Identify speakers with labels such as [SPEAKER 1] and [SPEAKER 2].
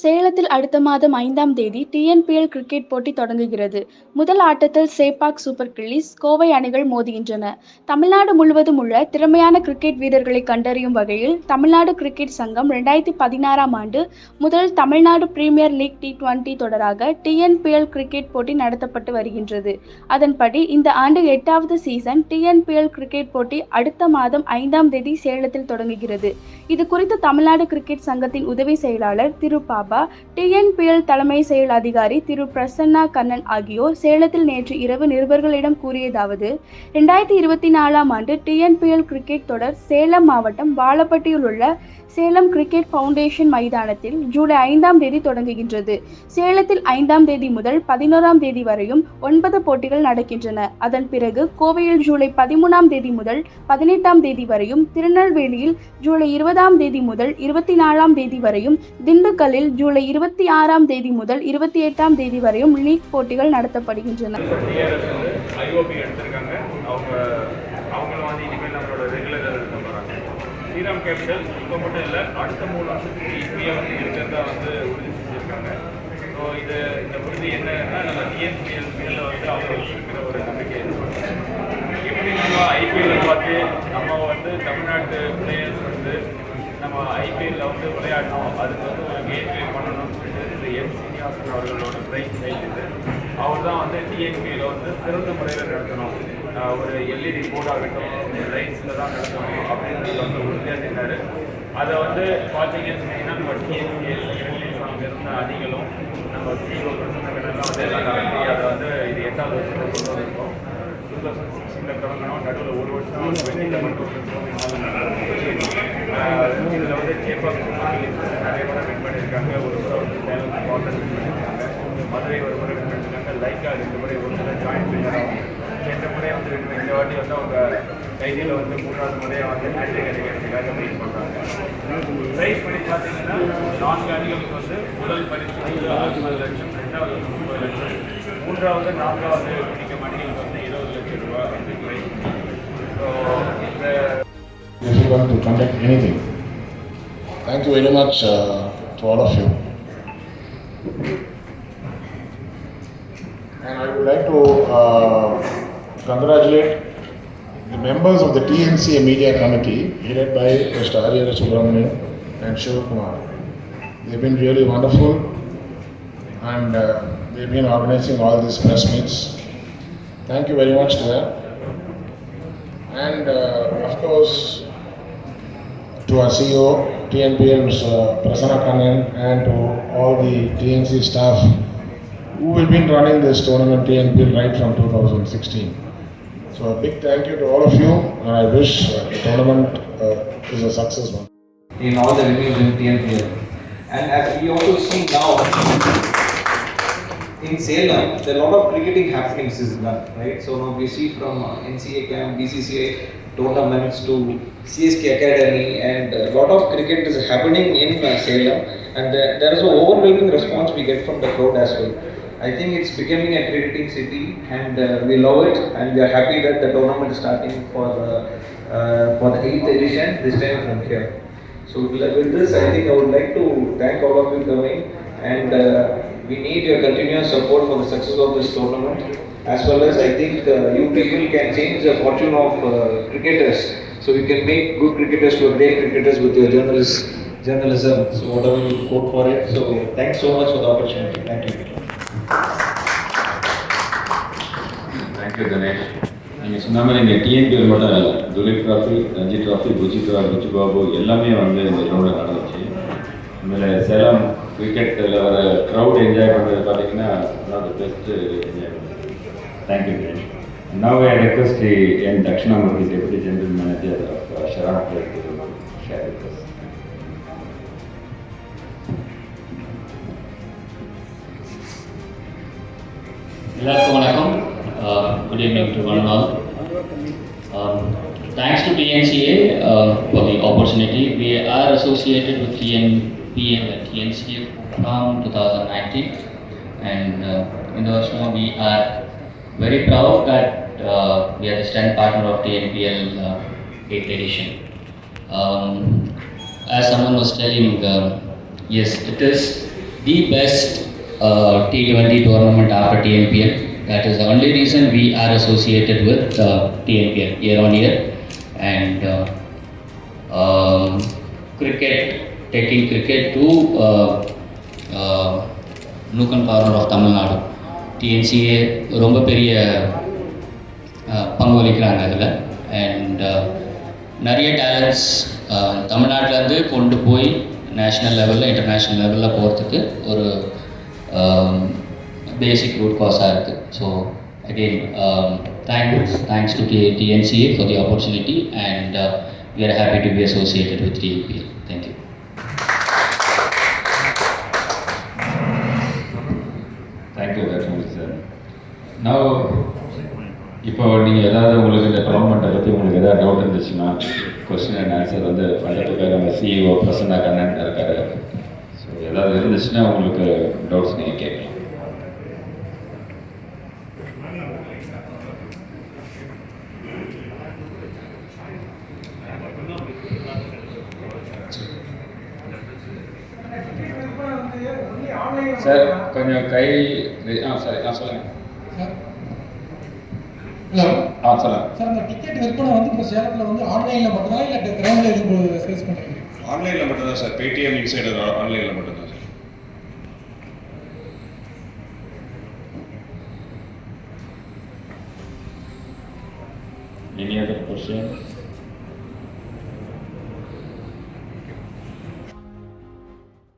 [SPEAKER 1] சேலத்தில் அடுத்த மாதம் ஐந்தாம் தேதி டிஎன்பிஎல் கிரிக்கெட் போட்டி தொடங்குகிறது. முதல் ஆட்டத்தில் சேப்பாக் சூப்பர் கில்லிஸ் கோவை அணிகள் மோதுகின்றன. தமிழ்நாடு முழுவதும் உள்ள திறமையான கிரிக்கெட் வீரர்களை கண்டறியும் வகையில் தமிழ்நாடு கிரிக்கெட் சங்கம் ரெண்டாயிரத்தி பதினாறாம் ஆண்டு முதல் Tamil Nadu premier league T twenty தொடராக டிஎன்பிஎல் கிரிக்கெட் போட்டி நடத்தப்பட்டு வருகின்றது. அதன்படி இந்த ஆண்டு எட்டாவது சீசன் டிஎன்பிஎல் கிரிக்கெட் போட்டி அடுத்த மாதம் ஐந்தாம் தேதி சேலத்தில் தொடங்குகிறது. இது குறித்து தமிழ்நாடு கிரிக்கெட் சங்கத்தின் உதவி செயலாளர் திரு பாபா டிஎன்பிஎல் தலைமை செயல் அதிகாரி திரு பிரசன்னா கண்ணன் ஆகியோர் சேலத்தில் நேற்று இரவு நிருபர்களிடம் கூறியதாவது இரண்டாயிரத்தி இருபத்தி நாலாம் ஆண்டு டிஎன்பிஎல் கிரிக்கெட் தொடர் சேலம் மாவட்டம் வாழப்பட்டியில் உள்ள சேலம் கிரிக்கெட் ஃபவுண்டேஷன் மைதானத்தில் ஜூலை ஐந்தாம் தேதி தொடங்குகின்றது. சேலத்தில் ஐந்தாம் தேதி முதல் பதினோராம் தேதி வரையும் ஒன்பது போட்டிகள் நடக்கின்றன. அதன் பிறகு கோவையில் ஜூலை பதிமூணாம் தேதி முதல் பதினெட்டாம் தேதி வரையும் திருநெல்வேலியில் ஜூலை இருபதாம் தேதி முதல் இருபத்தி நாலாம் தேதி வரையும் திண்டுக்கல்லில் ஜூலை இருபத்தி ஆறாம் தேதி முதல் இருபத்தி எட்டாம் தேதி வரையும் லீக் போட்டிகள் நடத்தப்படுகின்றன.
[SPEAKER 2] ஸ்ரீராம் கேபிட்டல் இப்போ மட்டும் இல்லை அடுத்த மூணு வருஷத்துக்கு இப்பயே வந்து இருக்கிறதா வந்து உறுதி செஞ்சுருக்காங்க. ஸோ இது இந்த உறுதி என்னன்னா நம்ம டிஎன்பிஎல் மேல வந்து அவங்களுக்கு இருக்கிற ஒரு நம்பிக்கை எப்படி நம்ம ஐபிஎல்ல பார்த்து நம்ம வந்து தமிழ்நாட்டு பிளேயர்ஸ் வந்து நம்ம ஐபிஎல்ல வந்து விளையாடணும். அதுக்கு வந்து கேட்வே பண்ணணும்னு சொல்லிட்டு இந்த எம் சீனிவாசன் அவர்களோட பிரைஸ் செய்து அவர் தான் வந்து டிஎன்பியில் வந்து சிறந்த முறையில் நடத்தணும் ஒரு எல்இடி போர்டாகட்டும் லைட்ஸில் தான் நடத்தணும் அப்படின்றது வந்து உறுதியாக இருந்தார் அதை வந்து பார்த்தீங்கன்னு சொன்னீங்கன்னா நம்ம டிஎன்பிஎல் அங்கே இருந்த அதிகளும் நம்ம சிஓ பிரச்சனைகள்லாம் வந்து எல்லாம் நடத்தி அதை வந்து இது எட்டாவது வருஷத்தில் கொண்டு வந்திருக்கோம் டூ தௌசண்ட் சிக்ஸ்டீனில் தொடங்கணும் நடுவில் ஒரு வருஷம் வந்து வெள்ளியில் மட்டும் இதில் வந்து நிறைய படம் வின் பண்ணியிருக்காங்க. ஒரு முறை வந்து சேலம் குவார்டர் வின் பண்ணியிருக்காங்க. மதுரை ஒரு முறை வின் பண்ணியிருக்காங்க. லைக்கா ரெண்டு முறை ஒரு முறை ஜாயின் பண்ணியிருக்காங்க ரெண்டு முறை வந்து வின் இந்த வாட்டி வந்து அவங்க கைதியில் வந்து மூன்றாவது முறையாக வந்து ஹேட்ரிக் அடிக்கிறதுக்காக வெயிட் பண்ணுறாங்க ப்ரைஸ் பண்ணி பார்த்தீங்கன்னா நான்கு அணிகளுக்கு வந்து முதல் பரிசு ஐம்பது லட்சம் ரெண்டாவது முப்பது லட்சம் மூன்றாவது நான்காவது பிடிக்கும் அணிகளுக்கு வந்து இருபது லட்சம் ரூபாய் வந்து ப்ரைஸ் ஸோ இந்த
[SPEAKER 3] to conduct anything. Thank you very much uh, to all of you. And I would like to uh, congratulate the members of the TNCA Media Committee, headed by Mr. Ariyara Subramanian and Shiv Kumar. They've been really wonderful and uh, they've been organizing all these press meets. Thank you very much to them. And uh, of course, to our CEO, TNPL, Mr. Prasanna Kannan, and to all the TNC staff who have been running this tournament, TNPL, right from 2016. So a big thank you to all of you, and I wish uh, the tournament uh, is a success one.
[SPEAKER 4] in all the venues in TNPL. And as we also see now in Salem, there are a lot of cricketing happenings is done, right? So now we see from uh, NCA camp, BCCA tournaments to CSK Academy, and a lot of cricket is happening in uh, Salem, and there, is an overwhelming response we get from the crowd as well. I think it's becoming a cricketing city, and uh, we love it, and we are happy that the tournament is starting for the uh, for the eighth edition this time from here. So with this, I think I would like to thank all of you coming and uh, we need your continuous support for the success of this tournament As well as I think uh, you people can change the fortune of uh, cricketers. So you can make good cricketers to great cricketers with your journalist, journalism. So whatever you quote for it. So thanks so much for the opportunity. Thank you.
[SPEAKER 5] Thank you Ganesh நீங்கள் சொன்ன மாதிரி இங்கே TNPL மட்டும் இல்லை Duleep trophy Ranji trophy Buchi trophy Buchi Babu எல்லாமே வந்து இந்த கிரௌண்டில் நடந்துச்சு இதில் சேலம் கிரிக்கெட்டில் வர க்ரௌட் என்ஜாய் பண்ணுறது பார்த்தீங்கன்னா Thank you, Girish. Now I request the N. Dakshinamurthy, Deputy General Manager of uh, Sharaf to share with us. Hello,
[SPEAKER 6] Uh, good evening to one and all. Um, thanks to TNCA uh, for the opportunity. We are associated with T.N.P.M. and the TNCA from 2019 and uh, in the Varshnava we are very proud that uh, we are the stand partner of the NPL uh, 8th edition. Um, as someone was telling, uh, yes, it is the best uh, T20 tournament after TNPL. That is the only reason we are associated with uh, TNPL year on year. And uh, um, cricket, taking cricket to uh, uh, Nukan corner of Tamil Nadu. TNCA ரொம்ப பெரிய பங்கு வகிக்கிறாங்க அதில். And நிறைய talents தமிழ்நாட்டிலேருந்து கொண்டு போய் national லெவலில் international லெவலில் போகிறதுக்கு ஒரு பேசிக் ரூட் காஸாக இருக்குது so again thanks thanks to TNCA for the opportunity and we are happy to be associated with TNPL. Thank you
[SPEAKER 5] நான் இப்போ நீங்கள் ஏதாவது உங்களுக்கு இந்த டோர்னமெண்ட்டை பற்றி உங்களுக்கு ஏதாவது டவுட் இருந்துச்சுன்னா கொஸ்டின் அண்ட் ஆன்சர் வந்து பண்ணுறதுக்காக நம்ம சிஇஓ பிரசன்னா கண்ணன் இருக்காரு. ஸோ ஏதாவது இருந்துச்சுன்னா உங்களுக்கு டவுட்ஸ் நீங்கள் கேட்கலாம். சார் கொஞ்சம் கை ஆ சரி ஆ சொல்லுங்கள்
[SPEAKER 7] ஹலோ
[SPEAKER 5] ஆ சொல்லுங்கள்
[SPEAKER 7] சார் அந்த டிக்கெட் விற்பனை வந்து இப்போ சேலத்தில் வந்து ஆன்லைனில் மட்டும்தான் இல்லை கிரவுண்டில் எதுவும் சேல்ஸ் பண்ணுறீங்க
[SPEAKER 8] ஆன்லைனில் மட்டும்தான் சார் பேடிஎம் இன்சைடர் ஆன்லைனில் மட்டும்தான் சார்
[SPEAKER 5] அதர் கொஸ்டின்